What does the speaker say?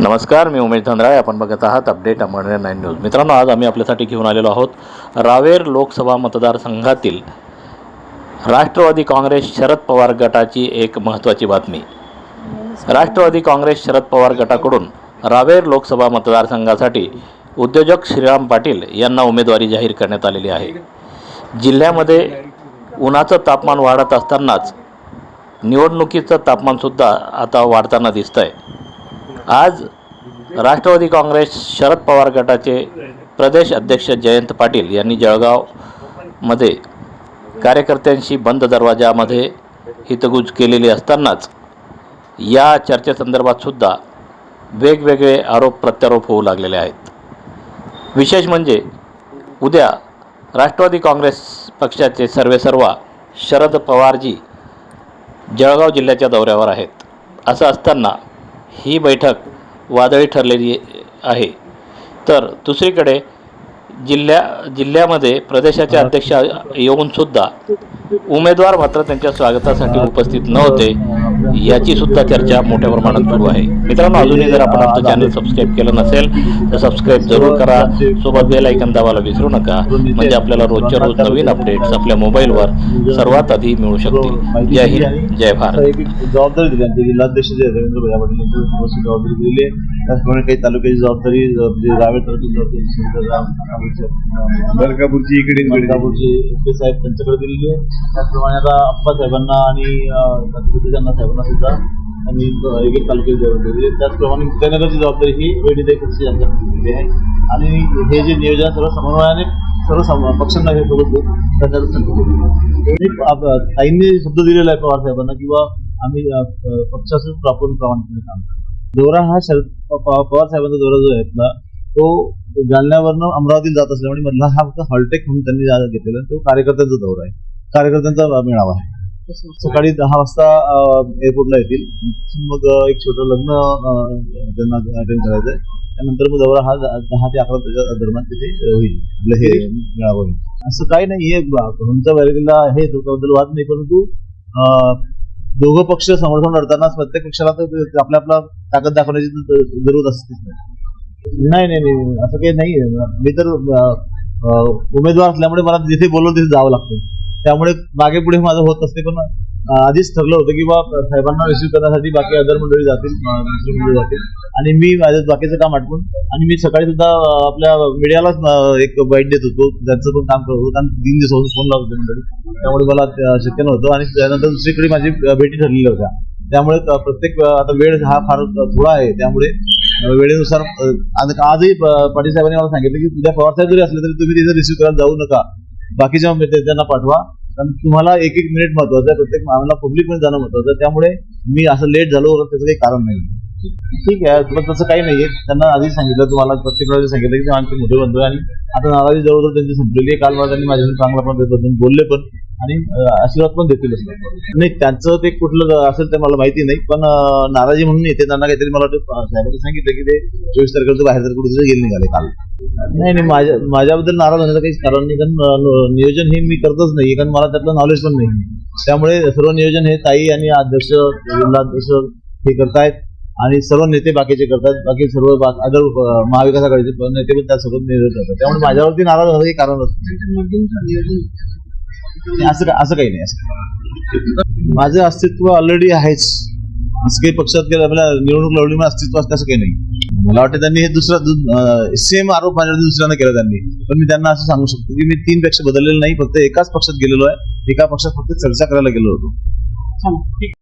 नमस्कार मी उमेश धनराय. आपण बघत आहात अपडेट अमरनेर नाईन न्यूज. मित्रांनो आज आम्ही आपल्यासाठी घेऊन आलेलो आहोत रावेर लोकसभा मतदारसंघातील राष्ट्रवादी काँग्रेस शरद पवार गटाची एक महत्त्वाची बातमी. राष्ट्रवादी काँग्रेस शरद पवार गटाकडून रावेर लोकसभा मतदारसंघासाठी उद्योजक श्रीराम पाटील यांना उमेदवारी जाहीर करण्यात आलेली आहे. जिल्ह्यामध्ये उन्हाचं तापमान वाढत असतानाच निवडणुकीचं तापमानसुद्धा आता वाढताना दिसतं आहे आज राष्ट्रवादी काँग्रेस शरद पवार गटाचे प्रदेश अध्यक्ष जयंत पाटील यांनी जळगावमध्ये कार्यकर्त्यांशी बंद दरवाजामध्ये हितगुज केलेली असतानाच या चर्चेसंदर्भात सुद्धा वेगवेगळे आरोप प्रत्यारोप होऊ लागलेले आहेत. विशेष म्हणजे उद्या राष्ट्रवादी काँग्रेस पक्षाचे सर्वेसर्वा शरद पवारजी जळगाव जिल्ह्याच्या दौऱ्यावर आहेत. असं असताना ही बैठक वादळी ठरलेली आहे. तर दुसरीकडे जिल्ह्या जिल्ह्यामध्ये प्रदेशाचे अध्यक्ष येऊनसुद्धा उमेदवार मात्र त्यांच्या स्वागतासाठी उपस्थित नव्हते. याची सुद्धा चर्चा मोठ्या प्रमाणात सुरू आहे. मित्रांनो अजूनही जर आपण आमचं चॅनल सबस्क्राईब केलं नसेल तर सबस्क्राईब जरूर करा. सोबत बेल ऐकन दाबायला विसरू नका. म्हणजे आपल्याला रोजच्या रोज नवीन अपडेट्स आपल्या मोबाईलवर सर्वात आधी मिळू शकतील. जय हिंद जय भारत. जबाबदारी दिली त्यांची जिल्हाध्यक्ष रवींद्र भैया पाटील जबाबदारी दिली आहे त्याचप्रमाणे काही तालुक्याची जबाबदारी रावेर तालुक्याची अ, मलकापूरची इकडे मलकापूरचे साहेब त्यांच्याकडे दिलेली आहे. त्याचप्रमाणे आता अप्पा साहेबांना आणि साहेबांना सुद्धा आणि एक एक तालुक्याची जबाबदारी म्हणजे त्याचप्रमाणे मुक्ताईनगरची जबाबदारी ही वेळी कृषी यांच्याकडे आहे. आणि हे जे नियोजन सर्व समन्वयाने सर्व पक्षांना हे सोबत घेऊन संकल्प ताईंनी शब्द दिलेला आहे पवार साहेबांना किंवा आम्ही पक्षाचं आपण प्रमाणपणे काम दौरा हा शरद पवार साहेबांचा दौरा जो आहे तो जालन्यावरनं अमरावतीला जात असल्यामुळे मधला हा फक्त हॉलटेक म्हणून त्यांनी घेतलेला तो कार्यकर्त्यांचा दौरा आहे. कार्यकर्त्यांचा मेळावा आहे. सकाळी दहा वाजता एअरपोर्टला येतील. मग एक छोटं लग्न त्यांना अटेंड करायचं आहे. त्यानंतर मग जवळ हा दहा ते अकरा त्याच्या दरम्यान तिथे होईल. आपलं हे मेळावा होईल. असं काही नाही हे तुमच्या वैरगीला हे त्याबद्दल वाद नाही परंतु दोघं पक्ष समर्थन लढताना प्रत्येक पक्षाला तर आपल्या आपला ताकद दाखवण्याची जरूरत असतेच नाही नाही नाही नाही. असं काही नाही मी तर उमेदवार असल्यामुळे मला जिथे बोलवलं तिथे जावं लागतं. त्यामुळे मागे पुढे माझं होत असते पण आधीच ठरलं होतं की बा साहेबांना रिसिव्ह करण्यासाठी बाकी अदर मंडळी जातील मंडळी जातील. आणि मी माझं बाकीचं काम आटपून आणि मी सकाळी सुद्धा आपल्या मीडियालाच एक बाईट देत होतो. त्यांचं पण काम करत होतो कारण तीन दिवसापासून फोन लावत होते मंडळी. त्यामुळे मला शक्य नव्हतं. आणि त्यानंतर दुसरीकडे माझी भेटी ठरलेल्या होत्या. त्यामुळे प्रत्येक आता वेळ हा फार थोडा आहे. त्यामुळे वेळेनुसार आजही पाटील साहेबांनी मला सांगितलं की तुझ्या पवार साहेब जरी असले तरी तुम्ही तिथे रिसिव्ह करायला जाऊ नका. बाकीच्या त्यांना पाठवा. कारण तुम्हाला एक एक मिनिट महत्वाचं आहे. प्रत्येक आम्हाला पब्लिकमध्ये जाणं महत्वाचं आहे. त्यामुळे मी असं लेट झालो वगैरे त्याचं काही कारण नाही ठीक आहे. पण तसं काही नाहीये. त्यांना आधीच सांगितलं. तुम्हाला प्रत्येक वेळेला सांगितलं की आमचे मोठे बंधू आहे. आणि आता नाराजी जवळजवळ त्यांची संपलेली आहे. काल मला त्यांनी माझ्याशी चांगला पण त्याबद्दल बोलले पण. आणि आशीर्वाद पण देतीलच नाही त्यांचं ते कुठलं असेल ते मला माहिती नाही. पण नाराजी म्हणून येते. त्यांना काहीतरी मला वाटतं साहेबांनी सांगितलं की ते चोवीस तारखेला बाहेर तर कुठे गेले निघाले काल. नाही नाही माझ्या माझ्याबद्दल नाराज होण्याचं काहीच कारण नाही कारण नियोजन हे मी करतच नाही कारण मला त्यातलं नॉलेज पण नाही. त्यामुळे सर्व नियोजन हे ताई आणि अध्यक्ष जिल्हाध्यक्ष हे करतायत आणि सर्व नेते बाकीचे करतात. बाकी सर्व अदर महाविकास आघाडीचे नेते पण त्यासोबत नियोजन करतात. त्यामुळे माझ्यावरती नाराज होण्याचं काही कारण नसतं. असं असं काही नाही असं माझं अस्तित्व ऑलरेडी आहेच. असं काही पक्षात गेलं आपल्या निवडणूक लढली म्हणून अस्तित्व असतं असं काही नाही. मला वाटतं त्यांनी हे दुसरा सेम आरोप माझ्यावरती दुसऱ्यानं केला त्यांनी. पण मी त्यांना असं सांगू शकतो की मी तीन पक्ष बदललेले नाही फक्त एकाच पक्षात गेलेलो आहे. एका पक्षात फक्त चर्चा करायला गेलो होतो.